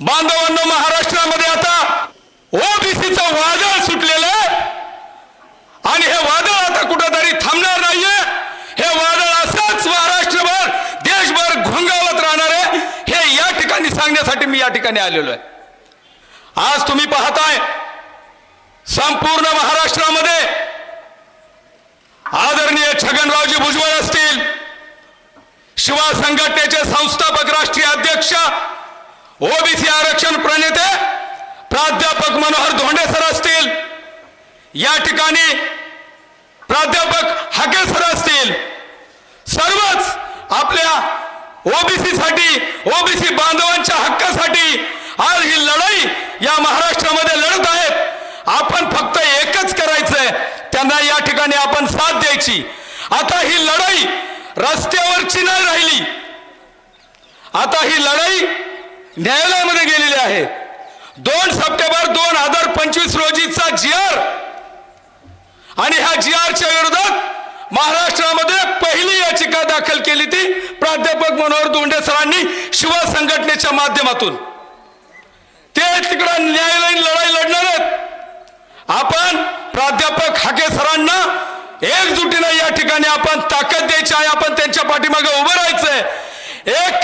बांधवांनो महाराष्ट्रामध्ये आता ओबीसीचं वादळ सुटलेलं आहे. आणि हे वादळ आता कुठंतरी थांबणार नाहीये. हे वादळ असंच महाराष्ट्रभर देशभर घोंगावत राहणार आहे. हे या ठिकाणी सांगण्यासाठी मी या ठिकाणी आलेलो आहे. आज तुम्ही पाहताय संपूर्ण महाराष्ट्रामध्ये आदरणीय छगनरावजी भुजबळ असतील शिवा संघटनेचे संस्थापक राष्ट्रीय अध्यक्ष ओबीसी आरक्षण प्रणेते प्राध्यापक मनोहर धोंडे सर असतील या ठिकाणी प्राध्यापक हाके सर असतील सर्वच आपल्या ओबीसी साठी ओबीसी बांधवांच्या हक्कासाठी आज ही लढाई या महाराष्ट्रामध्ये लढत आहेत. आपण फक्त एकच करायचंय त्यांना या ठिकाणी आपण साथ द्यायची. आता ही लढाई रस्त्यावरची नाही राहिली. आता ही लढाई न्यायालयामध्ये गेलेली आहे. दोन सप्टेंबर दोन हजार पंचवीस रोजीचा जी आर. आणि ह्या जी आरच्या विरोधात महाराष्ट्रामध्ये पहिली याचिका दाखल केली ती प्राध्यापक मनोहर दोंडे सरांनी शिवा संघटनेच्या माध्यमातून. ते तिकडं न्यायालयीन लढाई लढणार आहेत. आपण प्राध्यापक हाके सरांना एकजुटीनं या ठिकाणी आपण ताकद द्यायची आहे. आपण त्यांच्या पाठीमागे उभं राहायचंय. एक